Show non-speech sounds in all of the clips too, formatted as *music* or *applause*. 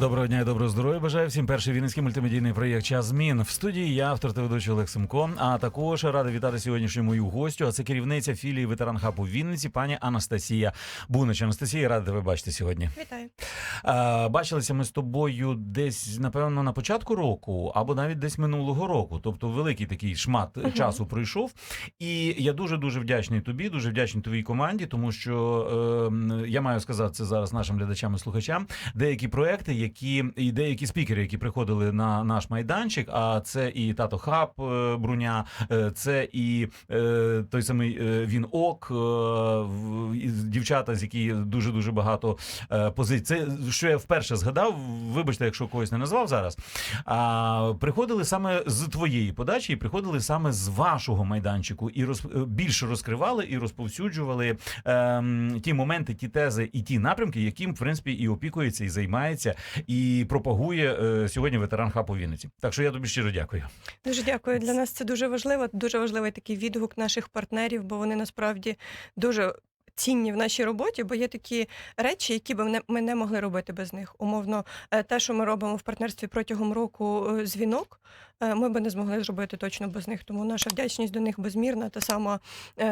Доброго дня і доброго здоров'я. Бажаю всім перший вінницький мультимедійний проєкт Час змін. В студії я, автор та ведучий Олег Семко. А також радий вітати сьогоднішню мою гостю. А це керівниця філії ветеран хабу Вінниці, пані Анастасія Бунич. Анастасія, рада тебе бачити сьогодні. Вітаю. А, бачилися ми з тобою десь, напевно, на початку року, або навіть десь минулого року. Тобто, великий такий шмат Мгм. часу пройшов. І я дуже дуже вдячний тобі, дуже вдячний твоїй команді, тому що е, я маю сказати це зараз нашим глядачам і слухачам. Деякі проекти, які і деякі спікери, які приходили на наш майданчик. А це і тато Хаб е, Бруня, е, це і е, той самий він ок, дівчата, з які дуже дуже багато позицій. Це що я вперше згадав. Вибачте, якщо когось не назвав зараз. А приходили саме з твоєї подачі, і приходили саме з вашого майданчику, і роз, більше розкривали і розповсюджували ем, ті моменти, ті тези і ті напрямки, яким в принципі і опікується, і займається, і пропагує е, сьогодні ветеран хапу Вінниці. Так що я тобі щиро дякую. Дуже дякую. Для нас це дуже важливо. Дуже важливий такий відгук наших партнерів, бо вони насправді дуже. Цінні в нашій роботі, бо є такі речі, які б ми не могли робити без них. Умовно, е, те, що ми робимо в партнерстві протягом року, е, дзвінок, е, ми б не змогли зробити точно без них. Тому наша вдячність до них безмірна. Та сама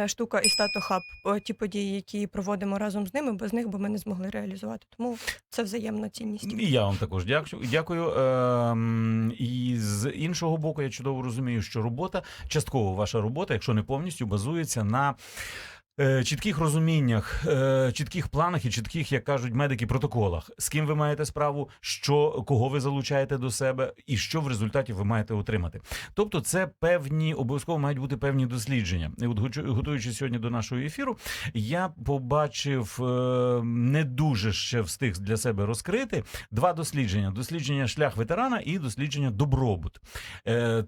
штука і стато хаб, е, ті події, які проводимо разом з ними, без них би ми не змогли реалізувати. Тому це взаємна цінність. І я вам також дякую. Дякую. Ем, і з іншого боку, я чудово розумію, що робота, частково ваша робота, якщо не повністю, базується на. Е, Чітких розуміннях, е, чітких планах і чітких, як кажуть медики, протоколах, з ким ви маєте справу, що кого ви залучаєте до себе, і що в результаті ви маєте отримати. Тобто, це певні обов'язково мають бути певні дослідження. І от готуючись сьогодні до нашого ефіру, я побачив е, не дуже ще встиг для себе розкрити два дослідження: дослідження шлях ветерана і дослідження добробут.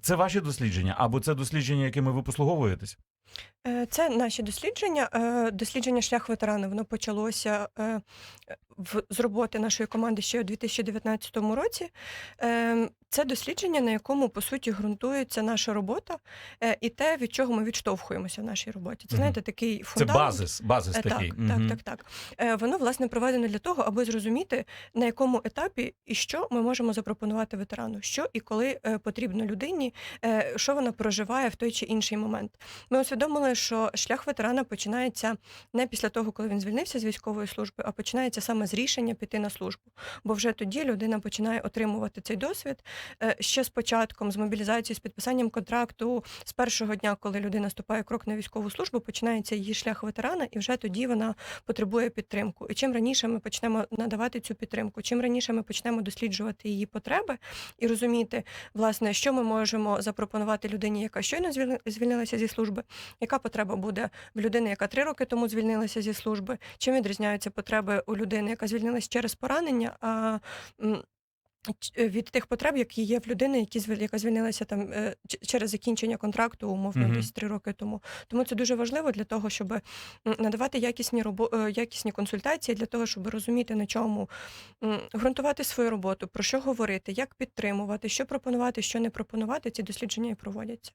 Це ваші дослідження, або це дослідження, якими ви послуговуєтесь? Е, Це наші дослідження. Е, Дослідження шлях ветерана воно почалося е, в- з роботи нашої команди ще у 2019 році. Е, Це дослідження, на якому по суті ґрунтується наша робота е, і те, від чого ми відштовхуємося в нашій роботі. Це Мгм. знаєте, такий Це фундамент. базис, базис Е, такий. Так, Мгм. так, так, так. Е, Воно власне проведено для того, аби зрозуміти, на якому етапі і що ми можемо запропонувати ветерану, що і коли е, потрібно людині, е, що вона проживає в той чи інший момент. Ми усвідомили, що шлях ветерана починається не після того, коли він звільнився з військової служби, а починається саме з рішення піти на службу. Бо вже тоді людина починає отримувати цей досвід е, ще з початком, з мобілізацією, з підписанням контракту, з першого дня, коли людина ступає крок на військову службу, починається її шлях ветерана, і вже тоді вона потребує підтримку. І чим раніше ми почнемо надавати цю підтримку, чим раніше ми почнемо досліджувати її потреби і розуміти, власне, що ми можемо запропонувати людині, яка щойно звільни- звільнилася зі служби, яка потреба буде в людини, яка три роки тому звільнилася зі служби, чим відрізняються потреби у людини, яка звільнилася через поранення. А від тих потреб, які є в людини, які яка звільнилася там е, через закінчення контракту, умовно, Мгм. десь три роки тому. Тому це дуже важливо для того, щоб надавати якісні робо... е, якісні консультації, для того, щоб розуміти, на чому ґрунтувати свою роботу, про що говорити, як підтримувати, що пропонувати, що не пропонувати. Ці дослідження і проводяться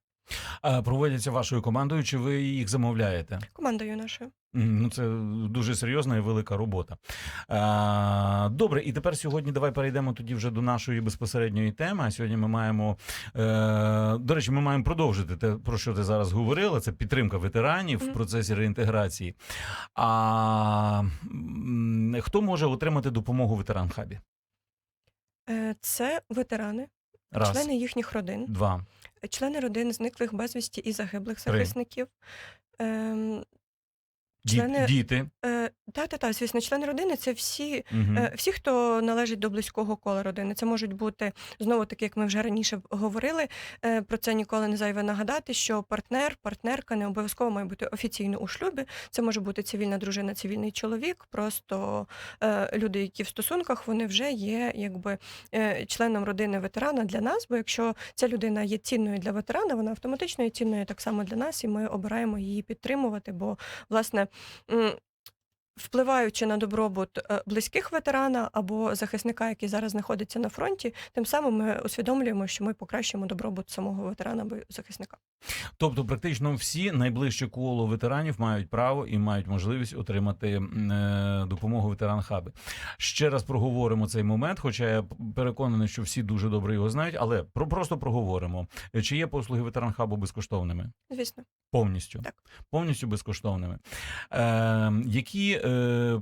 А проводяться вашою командою, чи ви їх замовляєте? командою нашою. Ну, це дуже серйозна і велика робота. А, добре, і тепер сьогодні давай перейдемо тоді вже до нашої безпосередньої теми. А сьогодні ми маємо е, до речі, ми маємо продовжити те, про що ти зараз говорила. Це підтримка ветеранів в процесі реінтеграції. А хто може отримати допомогу ветеран хабі? Е, Це ветерани, Раз, члени їхніх родин, два. члени родин зниклих безвісті і загиблих Три. захисників. Ем, Члени- Діти. Е, та, та, та, звісно, члени родини це всі, Мгм. е, всі, хто належить до близького кола родини. Це можуть бути знову таки, як ми вже раніше говорили. е, Про це ніколи не зайве нагадати, що партнер, партнерка не обов'язково має бути офіційно у шлюбі. Це може бути цивільна дружина, цивільний чоловік. Просто е, люди, які в стосунках, вони вже є якби е, членом родини ветерана для нас. Бо якщо ця людина є цінною для ветерана, вона автоматично є цінною так само для нас, і ми обираємо її підтримувати. Бо власне. Впливаючи на добробут е, близьких ветерана або захисника, який зараз знаходиться на фронті, тим самим ми усвідомлюємо, що ми покращимо добробут самого ветерана або захисника. Тобто, практично всі найближче коло ветеранів мають право і мають можливість отримати е, допомогу ветеран хаби. Ще раз проговоримо цей момент, хоча я переконаний, що всі дуже добре його знають, але про просто проговоримо. Е, Чи є послуги ветеран хабу безкоштовними? Звісно, Повністю Так. повністю безкоштовними. Е, які е,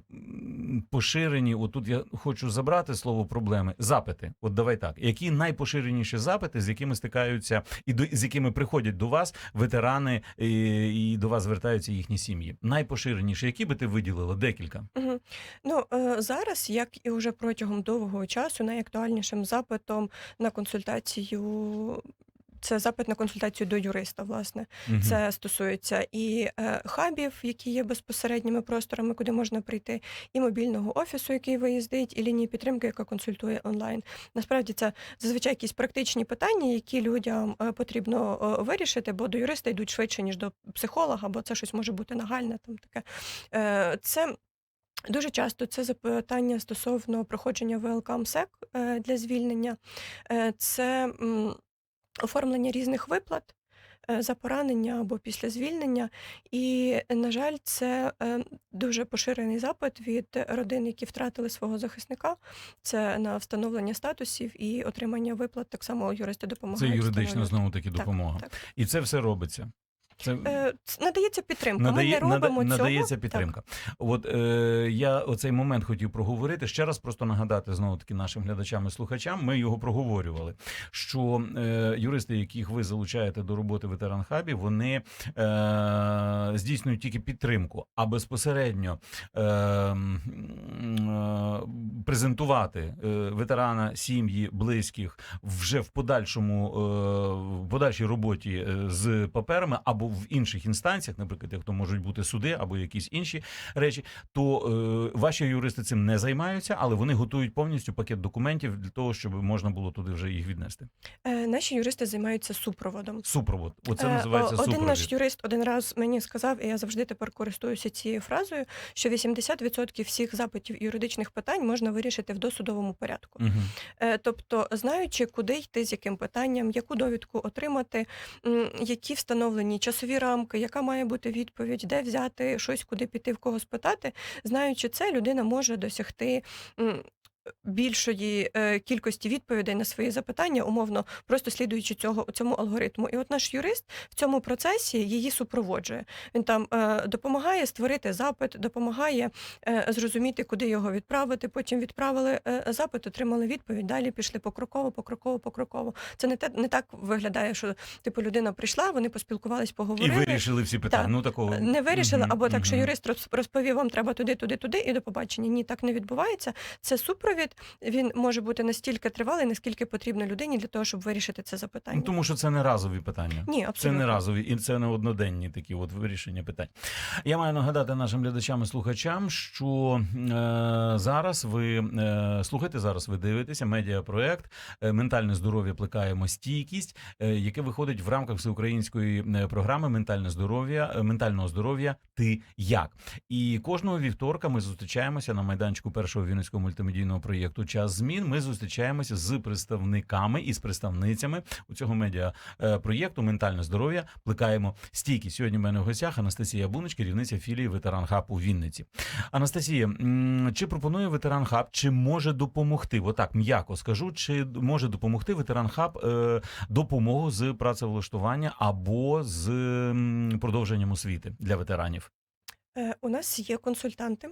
поширені, от тут я хочу забрати слово проблеми, запити. От давай так. Які найпоширеніші запити, з якими стикаються і до з якими приходять до вас ветерани і, і до вас звертаються їхні сім'ї? Найпоширеніші, які би ти виділила? Декілька. Угу. Ну е, зараз, як і вже протягом довгого часу, найактуальнішим запитом на консультацію. Це запит на консультацію до юриста, власне. Мгм. Це стосується і е, хабів, які є безпосередніми просторами, куди можна прийти, і мобільного офісу, який виїздить, і лінії підтримки, яка консультує онлайн. Насправді це зазвичай якісь практичні питання, які людям е, потрібно е, вирішити, бо до юриста йдуть швидше, ніж до психолога, бо це щось може бути нагальне. Там таке. Е, Це Дуже часто це запитання стосовно проходження ВЛК МСЕК е, для звільнення, Е, це оформлення різних виплат е, за поранення або після звільнення. І, на жаль, це е, дуже поширений запит від родин, які втратили свого захисника. Це на встановлення статусів і отримання виплат. Так само юристи Це допомагають. юридична знову таки Так, допомога. так. І це все робиться. Це Е, Надається підтримка. Надає, Ми не робимо нада- цього. надається Так. підтримка. От е, я оцей момент хотів проговорити. Ще раз просто нагадати знову таки нашим глядачам і слухачам. Ми його проговорювали. Що е, юристи, яких ви залучаєте до роботи ветеран хабі, вони е, здійснюють тільки підтримку, а безпосередньо е, е, презентувати е, ветерана сім'ї близьких вже в подальшому е, в подальшій роботі е, з паперами або в інших інстанціях, наприклад, як то можуть бути суди або якісь інші речі, то е, ваші юристи цим не займаються, але вони готують повністю пакет документів для того, щоб можна було туди вже їх віднести. Е, Наші юристи займаються супроводом. Супровод. Оце Е, називається о- Один супровід. наш юрист один раз мені сказав, і я завжди тепер користуюся цією фразою, що 80% всіх запитів юридичних питань можна вирішити в досудовому порядку. Мгм. Е, Тобто, знаючи, куди йти, з яким питанням, яку довідку отримати, які встановлені часові рамки, яка має бути відповідь, де взяти щось, куди піти, в кого спитати, знаючи це, людина може досягти. Більшої е, кількості відповідей на свої запитання, умовно, просто слідуючи цього цьому алгоритму. І от наш юрист в цьому процесі її супроводжує. Він там е, допомагає створити запит, допомагає е, зрозуміти, куди його відправити. Потім відправили запит, отримали відповідь. Далі пішли покроково, покроково, покроково. Це не те не так виглядає, що типу людина прийшла, вони поспілкувались, І поговорили. вирішили всі питання. Так. Ну такого Не вирішили, або так, що юрист розповів, вам треба туди, туди, туди, і до побачення. Ні, так не відбувається. Це супровід. Він може бути настільки тривалий, наскільки потрібно людині для того, щоб вирішити це запитання. Ну, тому що це не разові питання. Ні, Це абсолютно. не разові і це не одноденні такі от вирішення питань. Я маю нагадати нашим глядачам і слухачам, що е, зараз ви е, слухайте, зараз ви дивитеся медіапроект е, Ментальне здоров'я плекаємо стійкість, е, яке виходить в рамках всеукраїнської е, програми Ментальне здоров'я е, ментального здоров'я. Ти як? І кожного вівторка ми зустрічаємося на майданчику першого вінницького мультимедійного проєкту Час змін. Ми зустрічаємося з представниками і з представницями у цього медіа е, проєкту Ментальне здоров'я плекаємо стійкість. Сьогодні в мене в гостях Анастасія Бунич, керівниця філії Ветеран Хаб у Вінниці. Анастасія, чи пропонує ветеран хаб, чи може допомогти? Отак м'яко скажу, чи може допомогти ветеран хаб е, допомогу з працевлаштування або з продовженням освіти для ветеранів? Е, У нас є консультанти,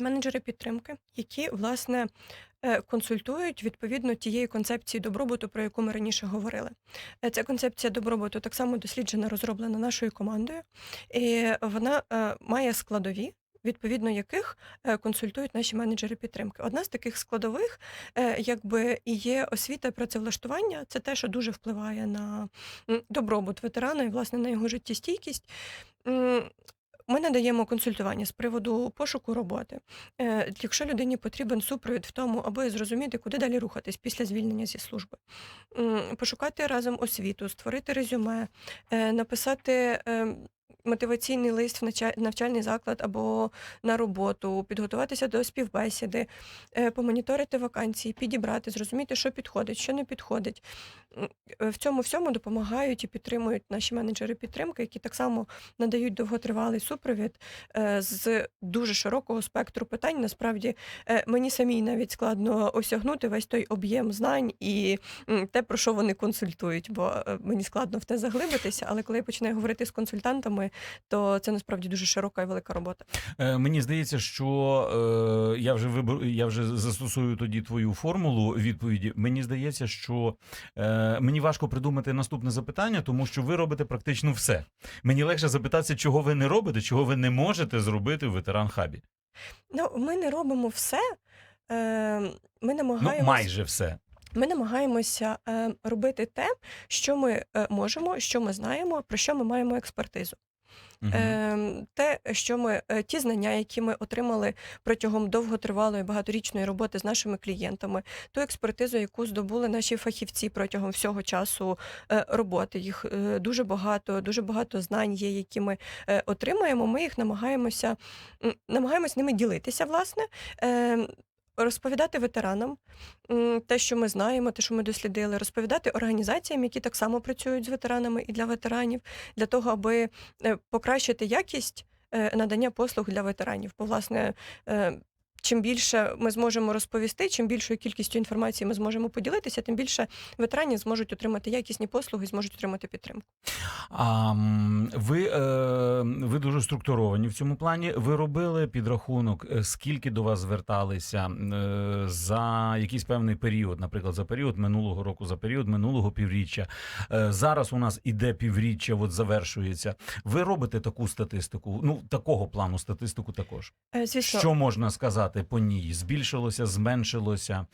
менеджери підтримки, які власне е, консультують відповідно тієї концепції добробуту, про яку ми раніше говорили. Е, Ця концепція добробуту так само досліджена, розроблена нашою командою, і вона е, має складові. Відповідно яких консультують наші менеджери підтримки. Одна з таких складових, якби і є освіта працевлаштування, це те, що дуже впливає на добробут ветерана і власне на його життєстійкість. Ми надаємо консультування з приводу пошуку роботи. Е, Якщо людині потрібен супровід в тому, аби зрозуміти, куди далі рухатись після звільнення зі служби, пошукати разом освіту, створити резюме, е, написати. е, мотиваційний лист в навчальний заклад або на роботу, підготуватися до співбесіди, помоніторити вакансії, підібрати, зрозуміти, що підходить, що не підходить. В цьому всьому допомагають і підтримують наші менеджери підтримки, які так само надають довготривалий супровід е, з дуже широкого спектру питань. Насправді е, мені самій навіть складно осягнути весь той об'єм знань і те, про що вони консультують, бо е, мені складно в те заглибитися. Але коли я починаю говорити з консультантами, то це насправді дуже широка і велика робота. Мені здається, що я вже вибор, я вже застосую тоді твою формулу відповіді. Мені здається, що е, мені важко придумати наступне запитання, тому що ви робите практично все. Мені легше запитатися, чого ви не робите, чого ви не можете зробити в ветеран хабі. Ну, ми не робимо все. Е, Ми Ну, майже все. Ми намагаємося е, робити те, що ми е, можемо, що ми знаємо, про що ми маємо експертизу. Е, те, що ми е, ті знання, які ми отримали протягом довготривалої багаторічної роботи з нашими клієнтами, ту експертизу, яку здобули наші фахівці протягом всього часу е, роботи. Їх е, дуже багато, дуже багато знань є, які ми отримаємо. Ми їх намагаємося намагаємось ними ділитися, власне. Розповідати ветеранам те, що ми знаємо, те, що ми дослідили, розповідати організаціям, які так само працюють з ветеранами і для ветеранів, для того, аби е, покращити якість е, надання послуг для ветеранів. Бо, власне, е, чим більше ми зможемо розповісти, чим більшою кількістю інформації ми зможемо поділитися, тим більше ветеранів зможуть отримати якісні послуги, зможуть отримати підтримку. А ви, е, ви дуже структуровані в цьому плані. Ви робили підрахунок, е, скільки до вас зверталися е, за якийсь певний період, наприклад, за період минулого року, за період минулого півріччя. Зараз у нас іде півріччя, от завершується. Ви робите таку статистику, ну такого плану статистику також. Звісно, Що можна сказати по ній? Збільшилося, зменшилося?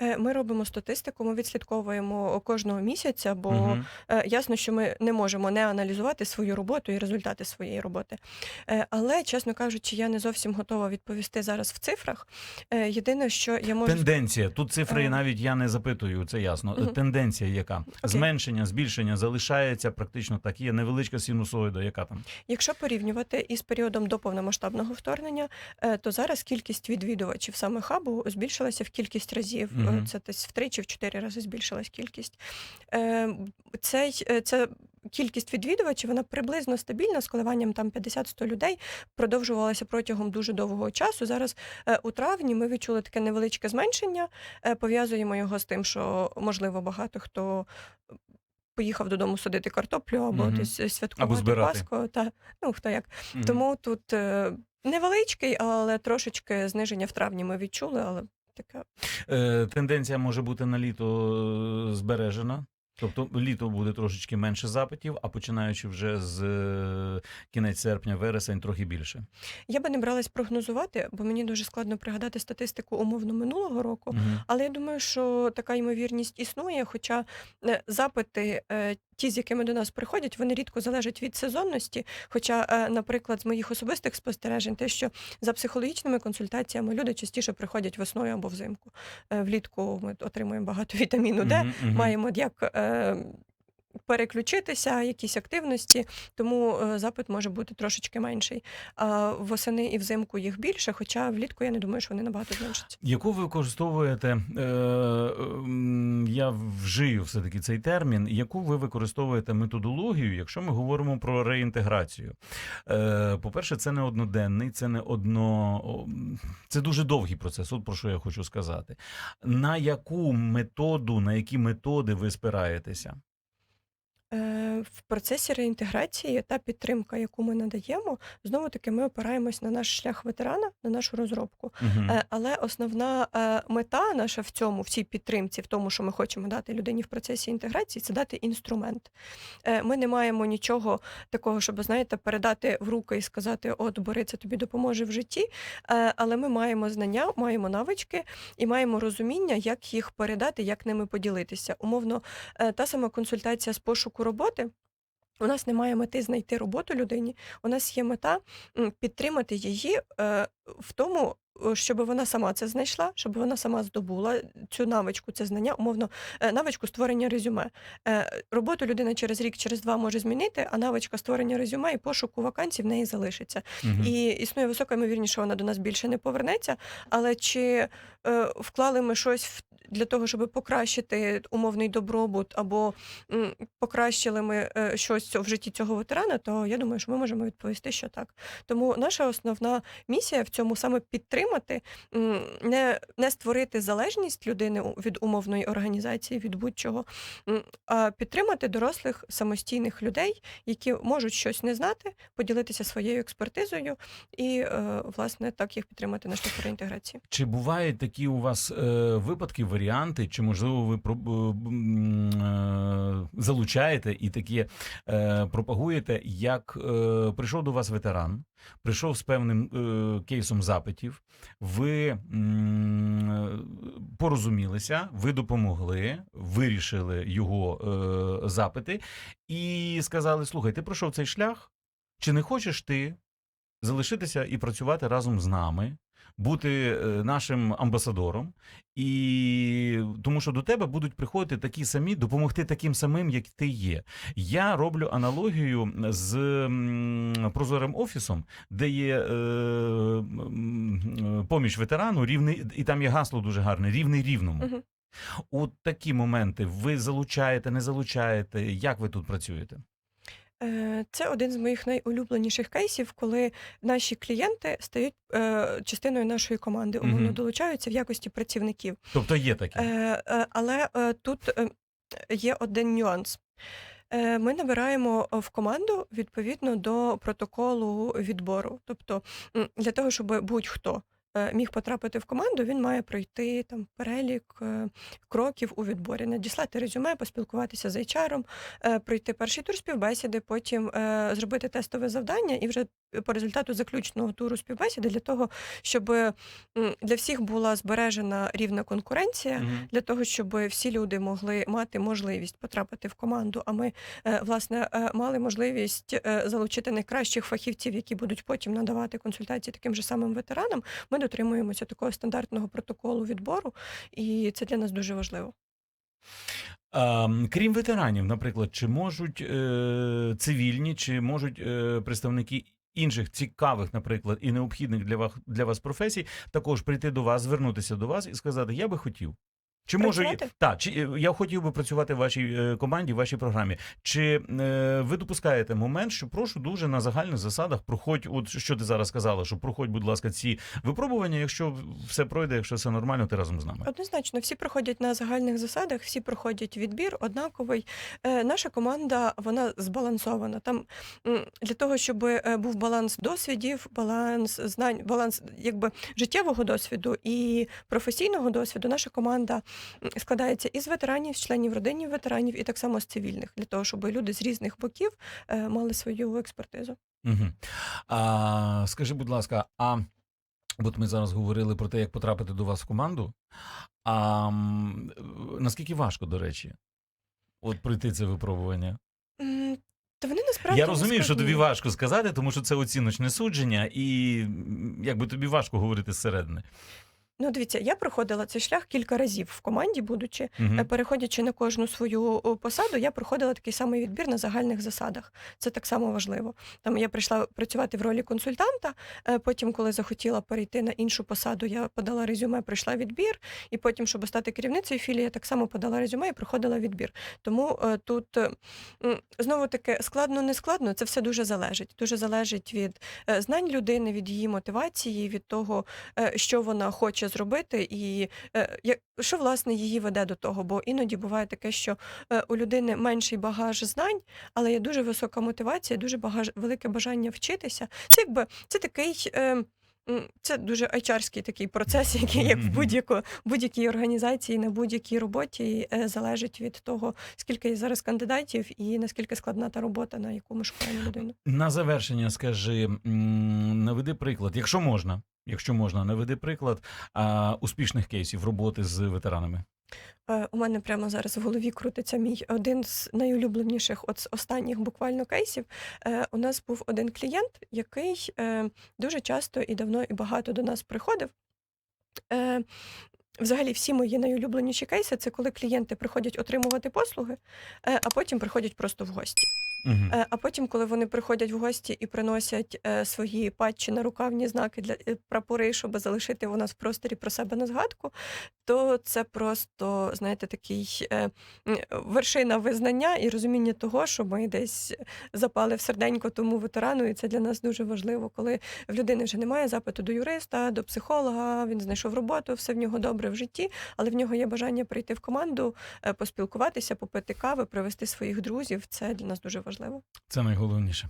Е, ми робимо статистику, ми відслідковуємо кожного місяця, бо. Е, Ясно, що ми не можемо не аналізувати свою роботу і результати своєї роботи. Е, Але, чесно кажучи, я не зовсім готова відповісти зараз в цифрах. Єдине, що я можу Тенденція. Тут цифри навіть я не запитую, це ясно. Мгм. Тенденція яка? Окей. Зменшення, збільшення залишається практично так. Є невеличка синусоїда, яка там? Якщо порівнювати із періодом до повномасштабного вторгнення, то зараз кількість відвідувачів саме хабу збільшилася в кількість разів. Е, Мгм. Це десь втричі, в чотири рази збільшилась кількість. Е, Цей, е, кількість відвідувачів вона приблизно стабільна з коливанням там 50-100 людей. Продовжувалася протягом дуже довгого часу. Зараз е, у травні ми відчули таке невеличке зменшення. Е, Пов'язуємо його з тим, що можливо багато хто. Поїхав додому садити картоплю або Мгм. десь святкувати. Пасху. Та ну хто як. Мгм. Тому тут е, невеличкий, але трошечки зниження в травні ми відчули, але таке. Е, тенденція може бути на літо е, збережена. Тобто літо буде трошечки менше запитів, а починаючи вже з е, кінець серпня, вересень, трохи більше. Я би не бралась прогнозувати, бо мені дуже складно пригадати статистику умовно минулого року. Мгм. Але я думаю, що така ймовірність існує. Хоча е, запити, е, ті, з якими до нас приходять, вони рідко залежать від сезонності. Хоча, наприклад, з моїх особистих спостережень, те, що за психологічними консультаціями люди частіше приходять весною або взимку. Влітку ми отримуємо багато *laughs* вітаміну Д, Мгм, мгм. маємо як um, переключитися, якісь активності, тому е, запит може бути трошечки менший. А восени і взимку їх більше, хоча влітку я не думаю, що вони набагато зменшаться. Яку ви використовуєте? Е, я вжию все таки цей термін. Яку ви використовуєте методологію, якщо ми говоримо про реінтеграцію? Е, по-перше, це не одноденний, це не одно. Це дуже довгий процес. От про що я хочу сказати. На яку методу, на які методи ви спираєтеся? Е, В процесі реінтеграції та підтримка, яку ми надаємо, знову таки ми опираємось на наш шлях ветерана, на нашу розробку. Е, Але основна е, мета наша в цьому, в цій підтримці, в тому, що ми хочемо дати людині в процесі інтеграції, це дати інструмент. Е, Ми не маємо нічого такого, щоб знаєте, передати в руки і сказати: От, бери, це тобі допоможе в житті. Але ми маємо знання, маємо навички і маємо розуміння, як їх передати, як ними поділитися. Умовно, та сама консультація з пошуку роботи. У нас немає мети знайти роботу людині. У нас є мета підтримати її е, в тому, щоб вона сама це знайшла, щоб вона сама здобула цю навичку, це знання, умовно, е, навичку створення резюме. Е, Роботу людина через рік, через два може змінити, а навичка створення резюме і пошуку вакансій в неї залишиться. Мгм. І існує висока ймовірність, що вона до нас більше не повернеться. Але чи е, вклали ми щось в для того, щоб покращити умовний добробут, або покращили ми е, щось в житті цього ветерана, то я думаю, що ми можемо відповісти, що так. Тому наша основна місія в цьому саме підтримати, не, не створити залежність людини від умовної організації, від будь-чого, а підтримати дорослих самостійних людей, які можуть щось не знати, поділитися своєю експертизою і, е, власне, так їх підтримати на шляху реінтеграції. Чи бувають такі у вас е, випадки, варіанти, чи можливо ви е, залучаєте і такі пропагуєте, як прийшов до вас ветеран, прийшов з певним е, кейсом запитів, ви е, порозумілися, ви допомогли, вирішили його е, запити і сказали: слухай, ти пройшов цей шлях, чи не хочеш ти залишитися і працювати разом з нами? Бути е, нашим амбасадором, і тому що до тебе будуть приходити такі самі, допомогти таким самим, як ти є. Я роблю аналогію з прозорим офісом, де є е, поміч ветерану, рівний, і там є гасло дуже гарне, рівний рівному. У такі моменти ви залучаєте, не залучаєте. Як ви тут працюєте? Е, Це один з моїх найулюбленіших кейсів, коли наші клієнти стають е, частиною нашої команди, умовно Мгм. долучаються в якості працівників. Тобто є таке. Е, Але е, тут є один нюанс. Е, Ми набираємо в команду відповідно до протоколу відбору. Тобто, для того, щоб будь-хто міг потрапити в команду, він має пройти там перелік е, кроків у відборі, надіслати резюме, поспілкуватися з HR, е, пройти перший тур співбесіди, потім е, зробити тестове завдання і вже по результату заключного туру співбесіди для того, щоб для всіх була збережена рівна конкуренція Мгм. для того, щоб всі люди могли мати можливість потрапити в команду. А ми е, власне е, мали можливість е, залучити найкращих фахівців, які будуть потім надавати консультації таким же самим ветеранам. Ми дотримуємося такого стандартного протоколу відбору, і це для нас дуже важливо. Крім ветеранів, наприклад, чи можуть е, цивільні, чи можуть е, представники інших цікавих, наприклад, і необхідних для вас для вас професій, також прийти до вас, звернутися до вас і сказати: Я би хотів. Чи можу та чи е, я хотів би працювати в вашій е, команді, в вашій програмі? Чи е, ви допускаєте момент, що прошу дуже на загальних засадах проходь, от що ти зараз сказала, що проходь, будь ласка, ці випробування. Якщо все пройде, якщо все нормально, ти разом з нами. Однозначно, всі проходять на загальних засадах, всі проходять відбір однаковий. Е, наша команда вона збалансована. Там для того, щоб е, був баланс досвідів, баланс знань, баланс якби життєвого досвіду і професійного досвіду, наша команда складається із ветеранів, з членів родини ветеранів і так само з цивільних, для того, щоб люди з різних боків е, мали свою експертизу. Угу. А, скажи, будь ласка, а от ми зараз говорили про те, як потрапити до вас в команду. А наскільки важко, до речі, от пройти це випробування? Та вони насправді Я розумію, що тобі важко сказати, тому що це оціночне судження, і якби тобі важко говорити зсередини. Ну, дивіться, я проходила цей шлях кілька разів в команді, будучи. Е, Угу. Переходячи на кожну свою о, посаду, я проходила такий самий відбір на загальних засадах. Це так само важливо. Там я прийшла працювати в ролі консультанта. е, Потім, коли захотіла перейти на іншу посаду, я подала резюме, пройшла відбір. І потім, щоб стати керівницею філії, я так само подала резюме і проходила відбір. Тому е, тут е, м, знову таки складно, не складно. Це все дуже залежить. Дуже залежить від е, знань людини, від її мотивації, від того, е, що вона хоче зробити, і е, що власне її веде до того. Бо іноді буває таке, що е, у людини менший багаж знань, але є дуже висока мотивація, дуже багаж, велике бажання вчитися. Це якби це такий. Е, це дуже айчарський такий процес, *laughs* який як в будь-яко будь-якій організації на будь-якій роботі е, залежить від того, скільки є зараз кандидатів і наскільки складна та робота, на яку ми шукаємо людину. На завершення скажи, наведи приклад, якщо можна, якщо можна, наведи приклад а, успішних кейсів роботи з ветеранами. Е, У мене прямо зараз в голові крутиться мій один з найулюбленіших от з останніх буквально кейсів. Е, У нас був один клієнт, який е, дуже часто і давно і багато до нас приходив. Взагалі, всі мої найулюбленіші кейси це коли клієнти приходять отримувати послуги, а потім приходять просто в гості. Мгм. Е, А потім, коли вони приходять в гості і приносять е, свої патчі на рукавні знаки для е, прапори, щоб залишити у нас в просторі про себе на згадку, то це просто, знаєте, такий е, вершина визнання і розуміння того, що ми десь запали в серденько тому ветерану, і це для нас дуже важливо, коли в людини вже немає запиту до юриста, до психолога, він знайшов роботу, все в нього добре в житті, але в нього є бажання прийти в команду, е, поспілкуватися, попити кави, привести своїх друзів. Це для нас дуже важливо. Це найголовніше.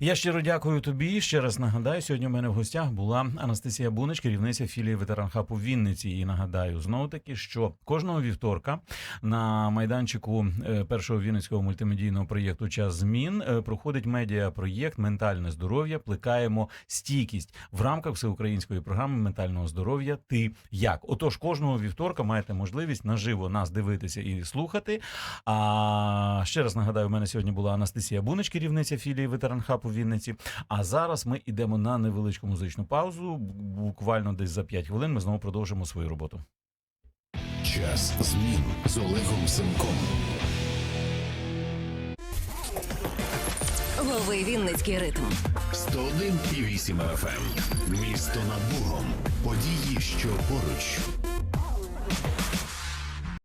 Я щиро дякую тобі. Ще раз нагадаю, сьогодні у мене в гостях була Анастасія Бунич, керівниця філії ветеран хабу в Вінниці. І нагадаю знову таки, що кожного вівторка на майданчику е, першого вінницького мультимедійного проєкту Час змін е, проходить медіапроєкт Ментальне здоров'я. Плекаємо стійкість в рамках всеукраїнської програми ментального здоров'я. Ти як? Отож, кожного вівторка маєте можливість наживо нас дивитися і слухати. А ще раз нагадаю, у мене сьогодні була Анастасія Бунич, керівниця філії ветеран хаб у Вінниці. А зараз ми йдемо на невеличку музичну паузу. Буквально десь за 5 хвилин ми знову продовжимо свою роботу. Час змін з Олегом Семком. Лови Вінницький ритм. 101,8 FM. Місто над Богом. Події, що поруч.